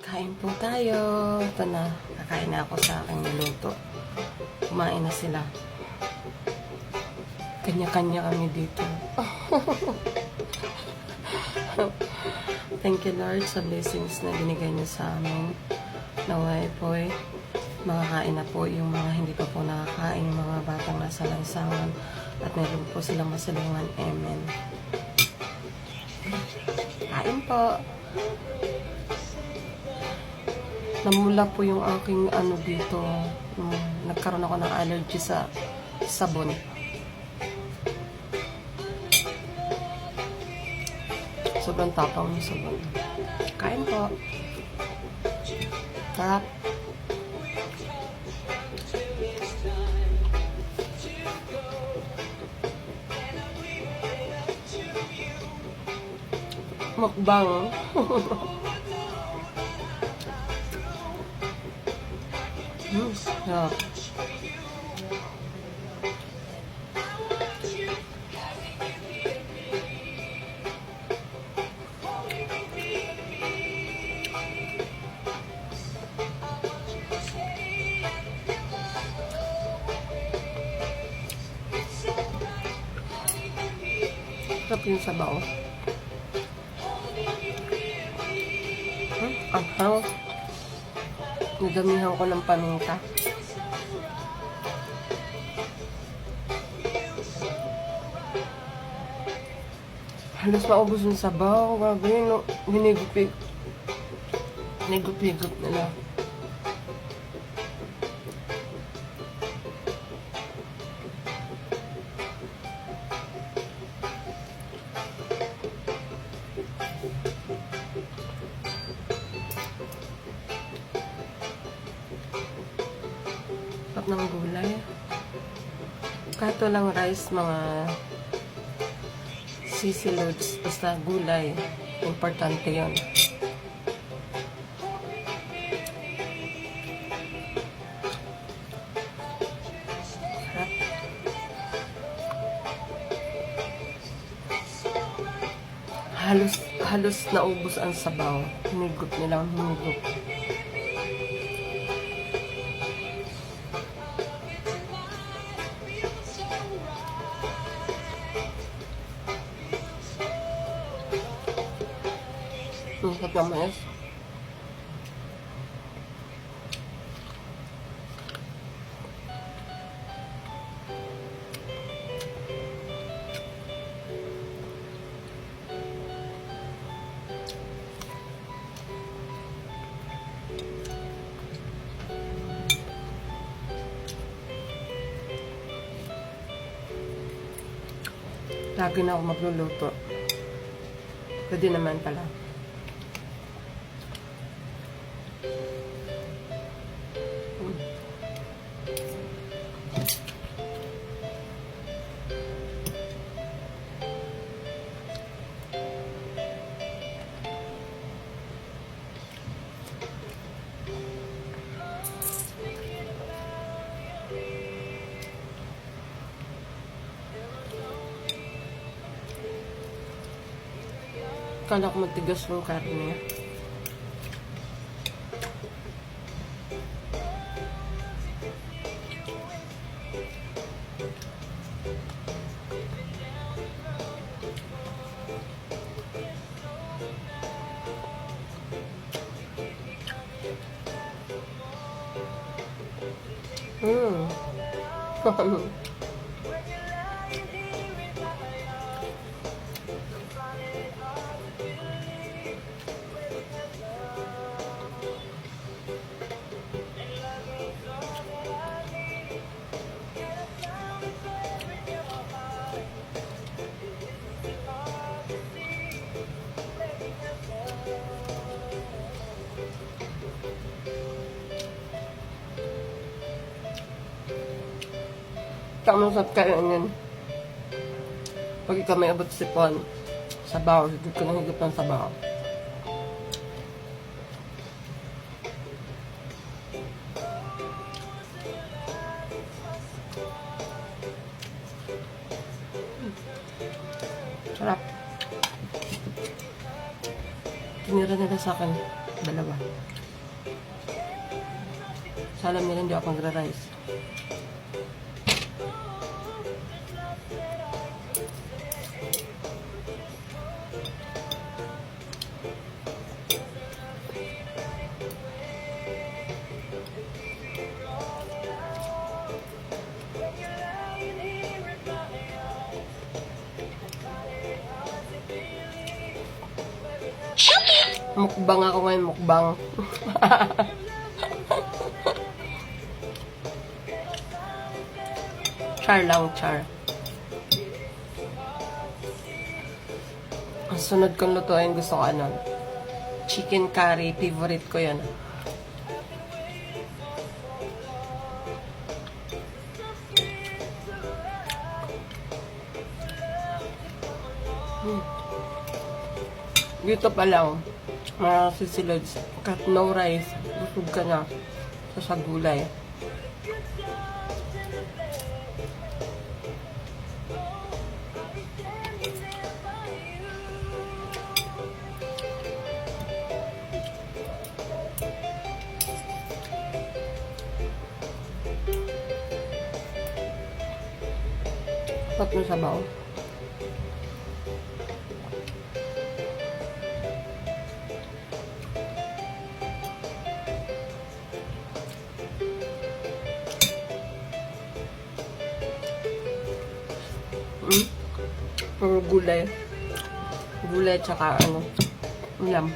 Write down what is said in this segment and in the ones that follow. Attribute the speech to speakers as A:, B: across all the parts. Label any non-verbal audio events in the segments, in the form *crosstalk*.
A: Kain po tayo. Ito na, kakain na ako sa aking niluto. Kumain na sila. Kanya-kanya kami dito. *laughs* Thank you Lord sa blessings na binigay niyo sa amin. Naway po eh, makakain na po yung mga hindi pa po nakakain, yung mga batang nasa lansangan at meron po silang masalungan. Amen. Kain po. Namula po yung aking ano dito. Um, nagkaroon ako ng allergy sa sabon. Sobrang tapang ng sabon. Kain po. Tap. Mukbang. *laughs* Mm, sarap. Sarap yung sabaw. Hmm, ang hang. Nagamihan ko ng paminta. Halos maubos yung sabaw. Grabe, no? Hinigupig. Hinigup-higup nila. Sarap ng gulay. Kahit walang rice, mga sisi loads, basta gulay. Importante yon. Halos, halos naubos ang sabaw. Hinigup nilang hinigup. Ng mais. Lagi na ako magluluto. Pwede naman pala. Kala ko matigas yung karne. Mm. *laughs* Sarap kayo yan. Pag ikaw may abot sipon, sabaw, higit ko ng higit ng sabaw. Sarap. Tinira nila sa akin. Dalawa. Sa alam nila, hindi ako magra-rice. Mukbang ako ngayon, mukbang. *laughs* char lang, char. Ang sunod kong lutuin, gusto ko ano, chicken curry, favorite ko yan. Hmm. Dito pa lang, mga sisilod, cut no rice, busog ka na sa gulay. Na sabaw. Mm. Puro gulay. Gulay tsaka ano, ulam.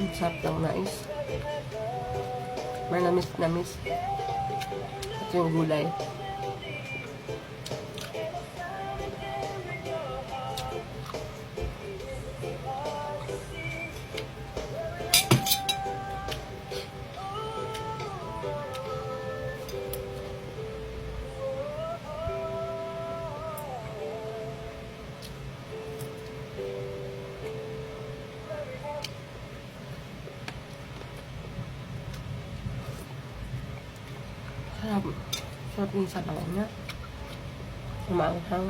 A: Ang sarap ng nais. May namis-namis. At yung gulay. Sarap yung sabaw niya. Umaanghang.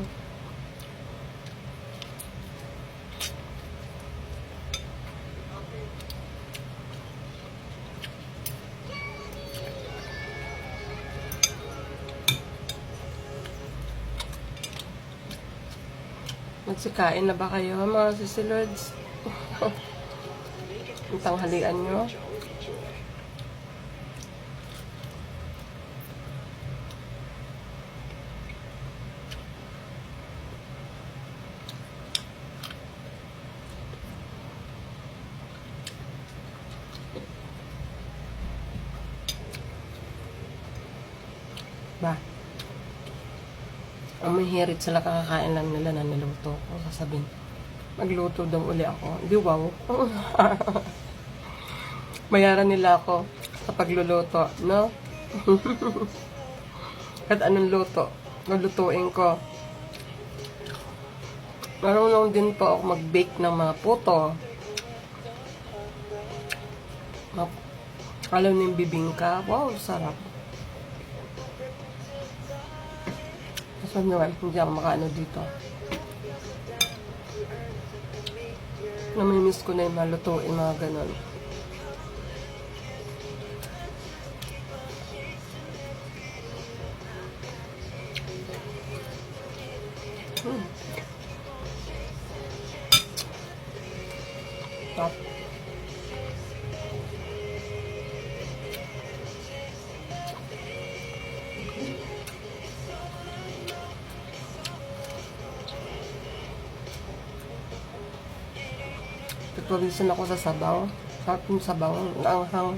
A: Magsikain na ba kayo, mga sisilords? *laughs* Ang tanghalian nyo? Ba? Ang mahirit sila kakakain lang nila na niluto ko. Sasabihin, magluto daw uli ako. Di wow. *laughs* Bayaran nila ako sa pagluluto, no? *laughs* Kahit anong luto, lulutuin ko. Marunong din po ako mag-bake ng mga puto. Alam mo yung bibingka? Wow, sarap. Nyo eh, hindi ako makaano dito. Namimiss ko na yung malutuin, mga ganon. Tutulisan ako sa sabaw. Sarap yung sabaw. Ang anghang.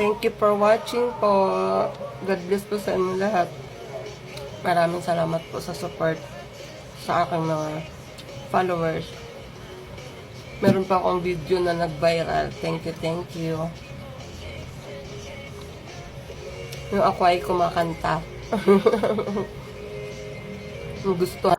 A: Thank you for watching po. God bless po sa inyo lahat. Maraming salamat po sa support sa aking mga followers. Meron pa akong video na nag-viral. Thank you, thank you. Yung ako ay kumakanta. *laughs* gusto